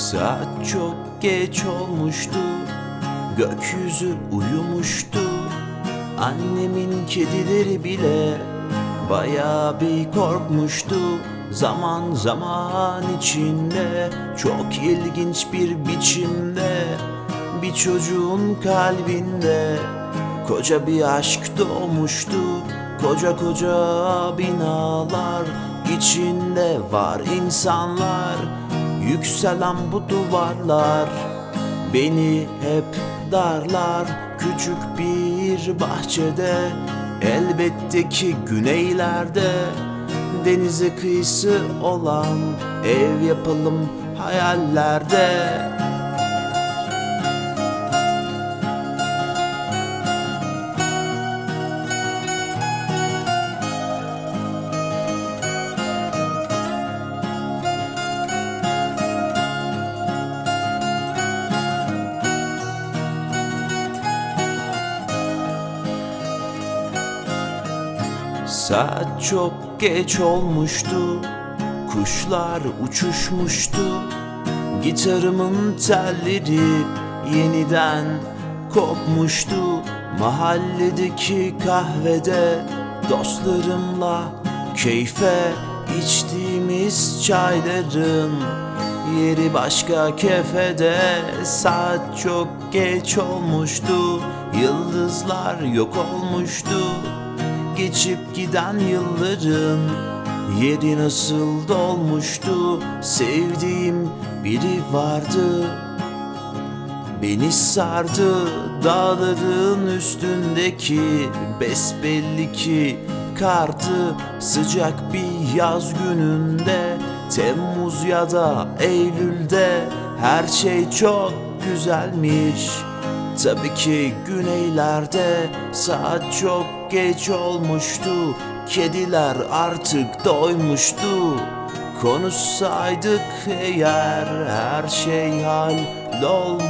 Saat çok geç olmuştu Gökyüzü uyumuştu. Annemin kedileri bile Bayağı bir korkmuştu. Zaman zaman içinde Çok ilginç bir biçimde Bir çocuğun kalbinde Koca bir aşk doğmuştu. Koca koca binalar içinde var insanlar Yükselen bu duvarlar Beni hep darlar. Küçük bir bahçede Elbette ki güneylerde Denize kıyısı olan Ev yapalım hayallerde Saat çok geç olmuştu Kuşlar uçuşmuştu. Gitarımın telleri yeniden kopmuştu. Mahalledeki kahvede dostlarımla keyfe içtiğimiz çayların Yeri başka kefede. Saat çok geç olmuştu Yıldızlar yok olmuştu Geçip giden yılların Yeri nasıl dolmuştu? Sevdiğim biri vardı. Beni sardı dağların üstündeki Besbelli ki kardı Sıcak bir yaz gününde Temmuz ya da Eylül'de Her şey çok güzelmiş. Tabii ki güneylerde saat çok geç olmuştu. Kediler artık doymuştu. Konuşsaydık eğer her şey hallolmuştu